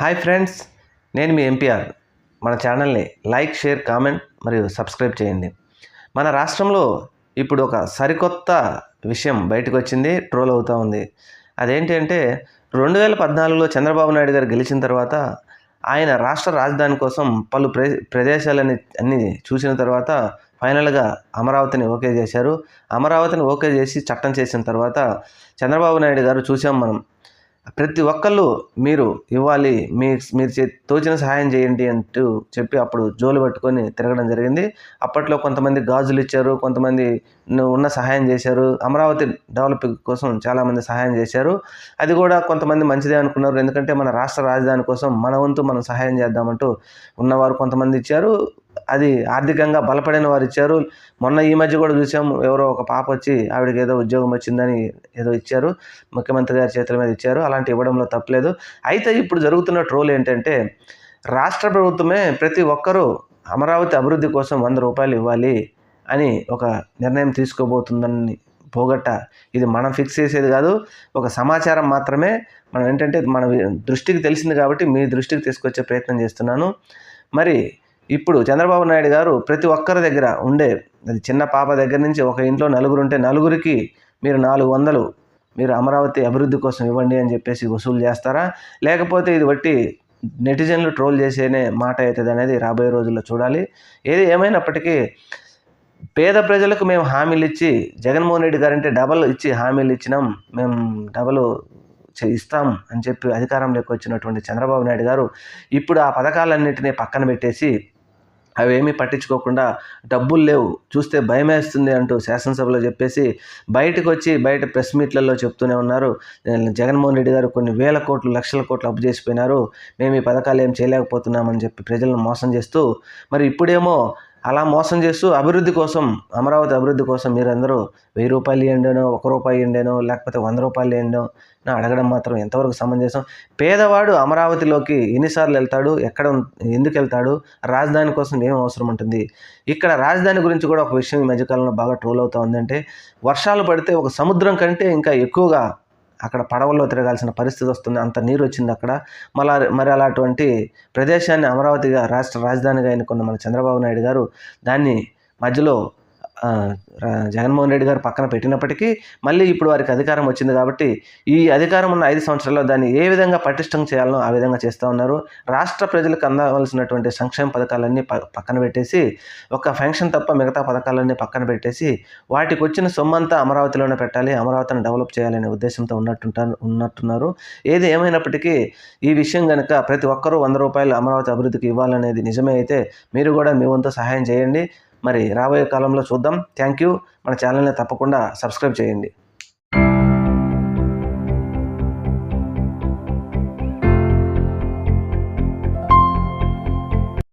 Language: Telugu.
హాయ్ ఫ్రెండ్స్ నేను మీ ఎంపీఆర్ మన ఛానల్ని లైక్ షేర్ కామెంట్ మరియు సబ్స్క్రైబ్ చేయండి. మన రాష్ట్రంలో ఇప్పుడు ఒక సరికొత్త విషయం బయటకు వచ్చింది ట్రోల్ అవుతూ ఉంది. అదేంటి అంటే రెండు వేల పద్నాలుగులో చంద్రబాబు నాయుడు గారు గెలిచిన తర్వాత ఆయన రాష్ట్ర రాజధాని కోసం పలు ప్ర ప్రదేశాలని అన్ని చూసిన తర్వాత ఫైనల్గా అమరావతిని ఓకే చేశారు. అమరావతిని ఓకే చేసి చట్టం చేసిన తర్వాత చంద్రబాబు నాయుడు గారు చూసాం మనం. ప్రతి ఒక్కళ్ళు మీరు ఇవ్వాలి మీ మీరు చే తోచిన సహాయం చేయండి అంటూ చెప్పి అప్పుడు జోలు పట్టుకొని తిరగడం జరిగింది. అప్పట్లో కొంతమంది గాజులు ఇచ్చారు కొంతమంది ఉన్న సహాయం చేశారు. అమరావతి డెవలప్ కోసం చాలామంది సహాయం చేశారు. అది కూడా కొంతమంది మంచిదే అనుకున్నారు. ఎందుకంటే మన రాష్ట్ర రాజధాని కోసం మన వంతు మనం సహాయం చేద్దామంటూ ఉన్నవారు కొంతమంది ఇచ్చారు. అది ఆర్థికంగా బలపడిన వారు ఇచ్చారు. మొన్న ఈ మధ్య కూడా చూసాము ఎవరో ఒక పాప వచ్చి ఆవిడకి ఏదో ఉద్యోగం వచ్చిందని ఏదో ఇచ్చారు. ముఖ్యమంత్రి గారి చేతుల మీద ఇచ్చారు. అలాంటి ఇవ్వడంలో తప్పలేదు. అయితే ఇప్పుడు జరుగుతున్న ట్రోల్ ఏంటంటే రాష్ట్ర ప్రభుత్వమే ప్రతి ఒక్కరూ అమరావతి అభివృద్ధి కోసం వంద రూపాయలు ఇవ్వాలి అని ఒక నిర్ణయం తీసుకోబోతుందని పోగొట్ట ఇది మనం ఫిక్స్ చేసేది కాదు. ఒక సమాచారం మాత్రమే మనం ఏంటంటే మన దృష్టికి తెలిసింది కాబట్టి మీ దృష్టికి తీసుకొచ్చే ప్రయత్నం చేస్తున్నాను. మరి ఇప్పుడు చంద్రబాబు నాయుడు గారు ప్రతి ఒక్కరి దగ్గర ఉండే అది చిన్న పాప దగ్గర నుంచి ఒక ఇంట్లో నలుగురు ఉంటే నలుగురికి మీరు నాలుగు వందలు మీరు అమరావతి అభివృద్ధి కోసం ఇవ్వండి అని చెప్పేసి వసూలు చేస్తారా? లేకపోతే ఇది బట్టి నెటిజన్లు ట్రోల్ చేసేనే మాట అవుతుంది అనేది రాబోయే రోజుల్లో చూడాలి. ఏది ఏమైనప్పటికీ పేద ప్రజలకు మేము హామీలు ఇచ్చి జగన్మోహన్ రెడ్డి గారంటే డబల్ ఇచ్చి హామీలు ఇచ్చినాం మేము డబల్ ఇస్తాం అని చెప్పి అధికారంలోకి వచ్చినటువంటి చంద్రబాబు నాయుడు గారు ఇప్పుడు ఆ పథకాలన్నింటినీ పక్కన పెట్టేసి అవి ఏమీ పట్టించుకోకుండా డబ్బులు లేవు చూస్తే భయం వేస్తుంది అంటూ శాసనసభలో చెప్పేసి బయటకు వచ్చి బయట ప్రెస్ మీట్లలో చెప్తూనే ఉన్నారు. జగన్మోహన్ రెడ్డి గారు కొన్ని వేల కోట్లు లక్షల కోట్లు అప్పు చేసిపోయినారు. మేము ఈ పథకాలు ఏం చేయలేకపోతున్నామని చెప్పి ప్రజలను మోసం చేస్తూ మరి ఇప్పుడేమో అలా మోసం చేస్తూ అభివృద్ధి కోసం అమరావతి అభివృద్ధి కోసం మీరందరూ వెయ్యి రూపాయలు ఇవ్వండినో ఒక రూపాయి ఇవ్వండినో లేకపోతే వంద రూపాయలు ఇవ్వండినో నా అడగడం మాత్రం ఎంతవరకు సమంజసం? పేదవాడు అమరావతిలోకి ఎన్నిసార్లు వెళ్తాడు? ఎక్కడ ఎందుకు వెళ్తాడు? రాజధాని కోసం ఏం అవసరం ఉంటుంది? ఇక్కడ రాజధాని గురించి కూడా ఒక విషయం ఈ మధ్యకాలంలో బాగా ట్రోల్ అవుతా ఉందంటే వర్షాలు పడితే ఒక సముద్రం కంటే ఇంకా ఎక్కువగా అక్కడ పడవల్లో తిరగాల్సిన పరిస్థితి వస్తుంది. అంత నీరు వచ్చింది అక్కడ. మళ్ళా మరి అలాంటి ప్రదేశాన్ని అమరావతిగా రాష్ట్ర రాజధానిగా ఎన్నుకున్న మన చంద్రబాబు నాయుడు గారు దాన్ని మధ్యలో జగన్మోహన్ రెడ్డి గారు పక్కన పెట్టినప్పటికీ మళ్ళీ ఇప్పుడు వారికి అధికారం వచ్చింది కాబట్టి ఈ అధికారం ఉన్న ఐదు సంవత్సరాల్లో దాన్ని ఏ విధంగా పటిష్టం చేయాలనో ఆ విధంగా చేస్తూ ఉన్నారు. రాష్ట్ర ప్రజలకు అందవలసినటువంటి సంక్షేమ పథకాలన్నీ ప- పక్కన పెట్టేసి ఒక ఫంక్షన్ తప్ప మిగతా పథకాలన్నీ పక్కన పెట్టేసి వాటికి వచ్చిన సొమ్మంతా అమరావతిలోనే పెట్టాలి అమరావతిని డెవలప్ చేయాలనే ఉద్దేశంతో ఉన్నట్టుంటారు ఉన్నట్టున్నారు. ఏది ఏమైనప్పటికీ ఈ విషయం కనుక ప్రతి ఒక్కరూ వంద రూపాయలు అమరావతి అభివృద్ధికి ఇవ్వాలనేది నిజమే అయితే మీరు కూడా మీ వంతు సహాయం చేయండి. మరి రాబోయే కాలంలో చూద్దాం. థ్యాంక్ యూ మన ఛానల్ని తప్పకుండా సబ్స్క్రైబ్ చేయండి.